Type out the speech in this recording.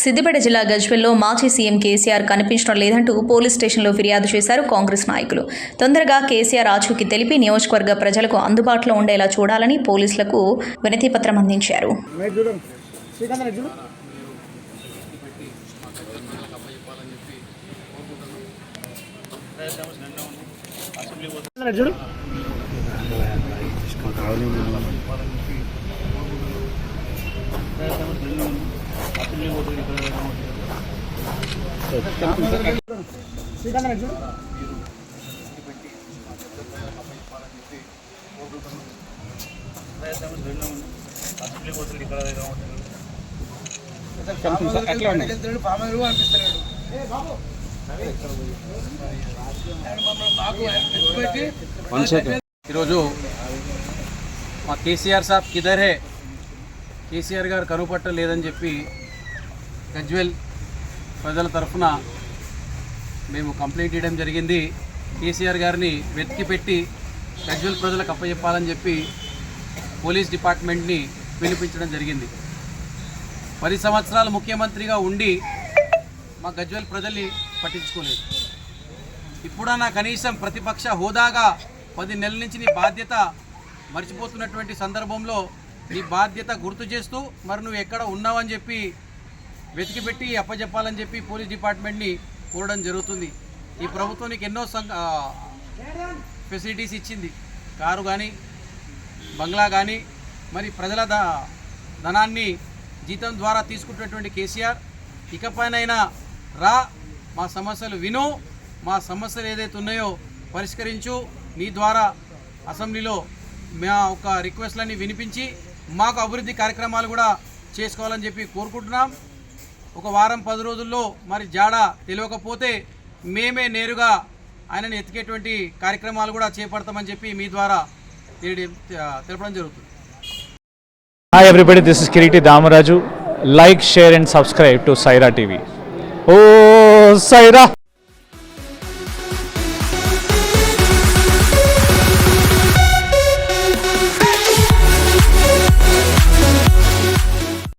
సిద్దిపేట జిల్లా గజ్వెల్లో మాజీ సీఎం కేసీఆర్ కనిపించడం లేదంటూ పోలీస్ స్టేషన్లో ఫిర్యాదు చేశారు కాంగ్రెస్ నాయకులు. తొందరగా కేసీఆర్ ఆచూకి తెలిపి నియోజకవర్గ ప్రజలకు అందుబాటులో ఉండేలా చూడాలని పోలీసులకు వినతి పత్రం అందించారు మీరు ఎట్లా ఉన్నాయి ఈరోజు మా కేసీఆర్ సాబ్ కిదరే కేసీఆర్ గారు కనుపట్ట లేదని చెప్పి గజ్వెల్ ప్రజల తరఫున మేము కంప్లైంట్ ఇవ్వడం జరిగింది. కేసీఆర్ గారిని వెతికి పెట్టి గజ్వెల్ ప్రజలకు అప్పచెప్పాలని చెప్పి పోలీస్ డిపార్ట్మెంట్ని పిలిపించడం జరిగింది. పది సంవత్సరాలు ముఖ్యమంత్రిగా ఉండి మా గజ్వెల్ ప్రజల్ని పట్టించుకోలేదు. ఇప్పుడన్నా కనీసం ప్రతిపక్ష హోదాగా పది నెలల నుంచి నీ బాధ్యత మర్చిపోతున్నటువంటి సందర్భంలో నీ బాధ్యత గుర్తు చేస్తూ మరి నువ్వు ఎక్కడ ఉన్నావని చెప్పి వెతికిపెట్టి అప్పచెప్పాలని చెప్పి పోలీస్ డిపార్ట్మెంట్ని కోరడం జరుగుతుంది. ఈ ప్రభుత్వం నీకు ఎన్నో సం ఫెసిలిటీస్ ఇచ్చింది. కారు కానీ బంగ్లా కానీ మరి ప్రజల ధనాన్ని జీతం ద్వారా తీసుకుంటున్నటువంటి కేసీఆర్ ఇకపైనైనా రా మా సమస్యలు విను మా సమస్యలు ఏదైతే ఉన్నాయో పరిష్కరించు నీ ద్వారా అసెంబ్లీలో మా ఒక రిక్వెస్ట్లన్నీ వినిపించి మాకు అభివృద్ధి కార్యక్రమాలు కూడా చేసుకోవాలని చెప్పి కోరుకుంటున్నాం. ఒక వారం పది రోజుల్లో మరి జాడ తెలియకపోతే మేమే నేరుగా ఆయనని ఎత్తికేటువంటి కార్యక్రమాలు కూడా చేపడతామని చెప్పి మీ ద్వారా తెలపడం జరుగుతుంది. Hi everybody this is Kireeti Damaraju like share and subscribe to Saira TV oh Sye Raa